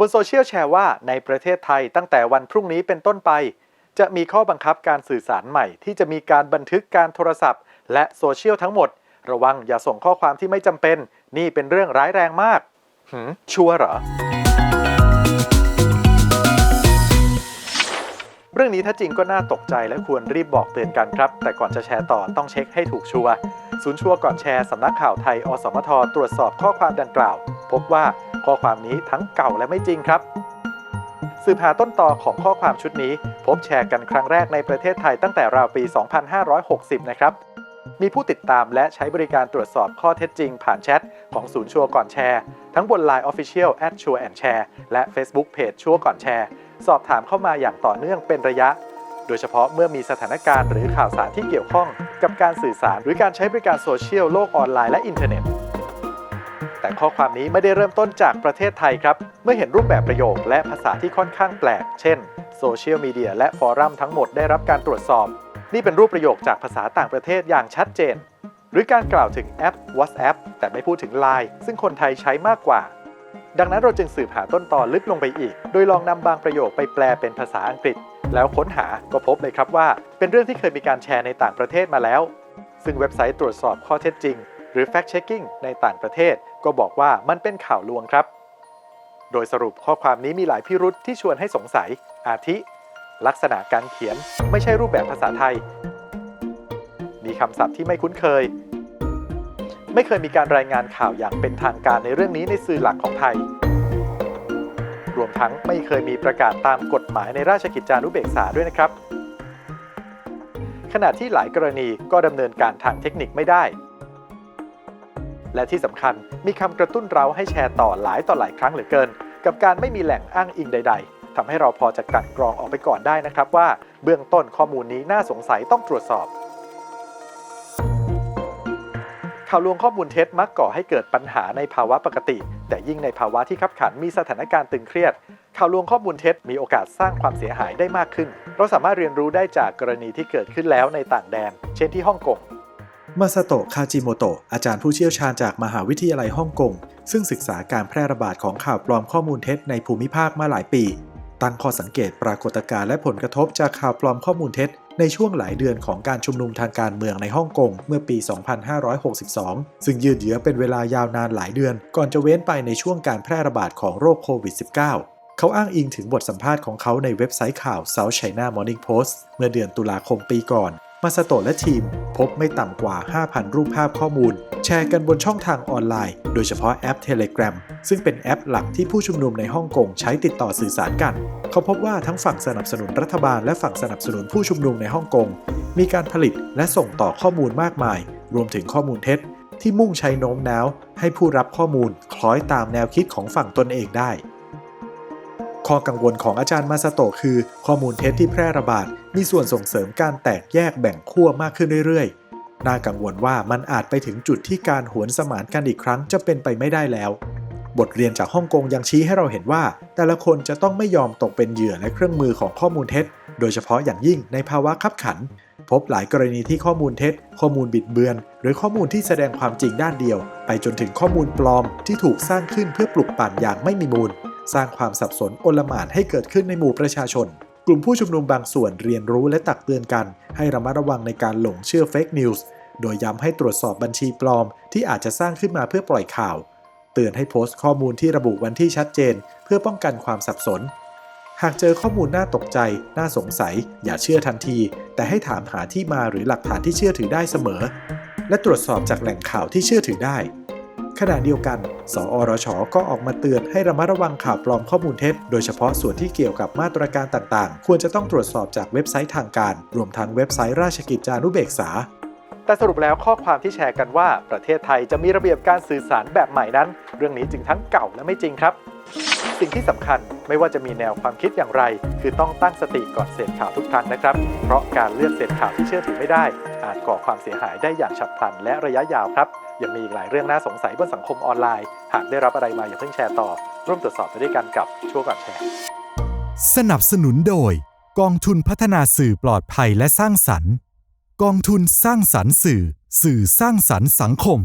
บนโซเชียลแชร์ว่าในประเทศไทยตั้งแต่วันพรุ่งนี้เป็นต้นไป จะมีข้อบังคับการสื่อสารใหม่ ที่จะมีการบันทึกการโทรศัพท์ และโซเชียลทั้งหมด ระวังอย่าส่งข้อความที่ไม่จำเป็น นี่เป็นเรื่องร้ายแรงมากหืมชัวร์เหรอ เรื่องนี้ถ้าจริงก็น่าตกใจและควรรีบบอกเตือนกันครับ แต่ก่อนจะแชร์ต่อต้องเช็คให้ถูกชัวร์ศูนย์ชัวร์ก่อนแชร์สำนักข่าวไทย อสมทตรวจสอบข้อความดังกล่าว พบว่า ข้อความนี้ทั้งเก่าและไม่จริงครับ สืบหาต้นต่อของข้อความชุดนี้ พบแชร์กันครั้งแรกในประเทศไทยตั้งแต่ราวปี 2560 นะครับ มีผู้ติดตามและใช้บริการตรวจสอบข้อเท็จจริง ผ่านแชทของศูนย์ชัวร์ก่อนแชร์ ทั้งบน Line Official at Sure and Share และ Facebook Page ชัวร์ก่อนแชร์ สอบถามเข้ามาอย่างต่อเนื่องเป็นระยะโดยเฉพาะเมื่อมีสถานการณ์หรือข่าวสารที่เกี่ยวข้องกับการสื่อสารหรือการใช้บริการโซเชียลโลกออนไลน์และอินเทอร์เน็ต แต่ข้อความนี้ไม่ได้เริ่มต้นจากประเทศไทยครับ เมื่อเห็นรูปแบบประโยคและภาษาที่ค่อนข้างแปลก เช่นโซเชียลมีเดียและฟอรัมทั้งหมดได้รับการตรวจสอบ นี่เป็นรูปประโยคจากภาษาต่างประเทศอย่างชัดเจน หรือการกล่าวถึงแอป WhatsApp แต่ไม่พูดถึง Line ซึ่งคนไทยใช้มากกว่า ดังนั้นเราจึงสืบหาต้นตอลึกลงไปอีก โดยลองนำบางประโยคไปแปลเป็นภาษาอังกฤษ แล้วค้นหาก็พบเลยครับว่า เป็นเรื่องที่เคยมีการแชร์ในต่างประเทศมาแล้ว ซึ่งเว็บไซต์ตรวจสอบข้อเท็จจริง รือ fact checking ในต่างประเทศ ก็บอกว่ามันเป็นข่าวลวงครับ โดยสรุปข้อความนี้มีหลายพิรุษที่ชวนให้สงสัย อาทิ ลักษณะการเขียนไม่ใช่รูปแบบภาษาไทย มีคำศัพท์ที่ไม่คุ้นเคย ไม่เคยมีการรายงานข่าวอย่างเป็นทางการในเรื่องนี้ในสื่อหลักของไทย รวมทั้งไม่เคยมีประกาศตามกฎหมายในราชกิจจานุเบกษาด้วยนะครับขณะที่หลายกรณีก็ดำเนินการทางเทคนิคไม่ได้ และที่สำคัญมีคำกระตุ้นเราให้แชร์ต่อหลายต่อหลายครั้งเหลือเกิน กับการไม่มีแหล่งอ้างอิงใด ๆทำให้เราพอจะกลั่นกรองออกไปก่อนได้นะครับว่า เบื้องต้นข้อมูลนี้น่าสงสัยต้องตรวจสอบข่าวลวงข้อมูลเท็จมักก่อให้เกิดปัญหาในภาวะปกติ แต่ยิ่งในภาวะที่ขับขันมีสถานการณ์ตึงเครียด ข่าวลวงข้อมูลเท็จมีโอกาสสร้างความเสียหายได้มากขึ้น เราสามารถเรียนรู้ได้จากกรณีที่เกิดขึ้นแล้วในต่างแดน เช่นที่ฮ่องกง มาซาโตะ คาจิโมโตะ อาจารย์ผู้เชี่ยวชาญจากมหาวิทยาลัยฮ่องกง ซึ่งศึกษาการแพร่ระบาดของข่าวปลอมข้อมูลเท็จในภูมิภาคมาหลายปี ตั้งข้อสังเกตปรากฏการณ์และผลกระทบจากข่าวปลอมข้อมูลเท็จ ในช่วงหลายเดือนของการชุมนุมทางการเมืองในฮ่องกงเมื่อปี 2562 ซึ่งยืดเยื้อเป็นเวลายาวนานหลายเดือน ก่อนจะเว้นไปในช่วงการแพร่ระบาดของโรคโควิด -19 เขาอ้างอิงถึงบทสัมภาษณ์ของเขาในเว็บไซต์ข่าว South China Morning Post เมื่อเดือนตุลาคมปีก่อน มาสโตและทีม พบไม่ต่ำกว่า 5,000 รูปภาพข้อมูล แชร์กันบนช่องทางออนไลน์ โดยเฉพาะแอป Telegram ซึ่งเป็นแอปหลักที่ผู้ชุมนุมในฮ่องกงใช้ติดต่อสื่อสารกัน เขาพบว่าทั้งฝั่งสนับสนุนรัฐบาลและฝั่งสนับสนุนผู้ชุมนุมในฮ่องกงมีการผลิตและส่งต่อข้อมูลมากมาย รวมถึงข้อมูลเท็จ ที่มุ่งใช้โน้มน้าว ให้ผู้รับข้อมูลคล้อยตามแนวคิดของฝั่งตนเองได้ ข้อกังวลของอาจารย์มาสโตะคือ ข้อมูลเท็จที่แพร่ระบาด มีส่วนส่งเสริมการแตกแยกแบ่งขั้วมากขึ้นเรื่อยๆ น่ากังวลว่ามันอาจไปถึงจุดที่การหวนสมานกันอีกครั้งจะเป็นไปไม่ได้แล้ว บทเรียนจากฮ่องกงยังชี้ให้เราเห็นว่า แต่ละคนจะต้องไม่ยอมตกเป็นเหยื่อและเครื่องมือของข้อมูลเท็จ โดยเฉพาะอย่างยิ่งในภาวะขับขัน พบหลายกรณีที่ข้อมูลเท็จ ข้อมูลบิดเบือน หรือข้อมูลที่แสดงความจริงด้านเดียว ไปจนถึงข้อมูลปลอมที่ถูกสร้างขึ้นเพื่อปลุกปั่นอย่างไม่มีมูล สร้างความสับสนโอลหม่านให้เกิดขึ้นในหมู่ประชาชน กลุ่มผู้ชุมนุมบางส่วนเรียนรู้และตักเตือนกัน ให้ระมัดระวังในการหลงเชื่อเฟกนิวส์โดยย้ำให้ตรวจสอบบัญชีปลอม ที่อาจจะสร้างขึ้นมาเพื่อปล่อยข่าว เตือนให้โพสต์ข้อมูลที่ระบุวันที่ชัดเจน เพื่อป้องกันความสับสน หากเจอข้อมูลน่าตกใจ น่าสงสัย อย่าเชื่อทันที แต่ให้ถามหาที่มาหรือหลักฐานที่เชื่อถือได้เสมอ และตรวจสอบจากแหล่งข่าวที่เชื่อถือได้ ขณะเดียวกัน สอรช ก็ออกมาเตือนให้ระมัดระวังข่าวปลอมข้อมูลเท็จ โดยเฉพาะส่วนที่เกี่ยวกับมาตรการต่างๆ ควรจะต้องตรวจสอบจากเว็บไซต์ทางการ รวมทั้งเว็บไซต์ราชกิจจานุเบกษา แต่สรุปแล้วข้อความที่แชร์กันว่าประเทศไทยจะมีระเบียบการสื่อสารแบบใหม่นั้น เรื่องนี้จึงทั้งเก่าและไม่จริงครับ สิ่งที่สำคัญไม่ว่าจะมีแนวความคิดอย่างไร คือต้องตั้งสติก่อนเสพข่าวทุกครั้งนะครับ เพราะการเลือกเสพข่าวที่เชื่อถือไม่ได้ อาจก่อความเสียหายได้อย่างฉับพลันและระยะยาวครับ ยังมีอีกหลายเรื่องน่าสงสัยบนสังคมออนไลน์ หากได้รับอะไรมาอย่าเพิ่งแชร์ต่อ ร่วมตรวจสอบไปด้วยกันกับช่วงก่อนแชร์ สนับสนุนโดย กองทุนพัฒนาสื่อปลอดภัยและสร้างสรรค์ กองทุนสร้างสรรค์สื่อ สื่อสร้างสรรค์สังคม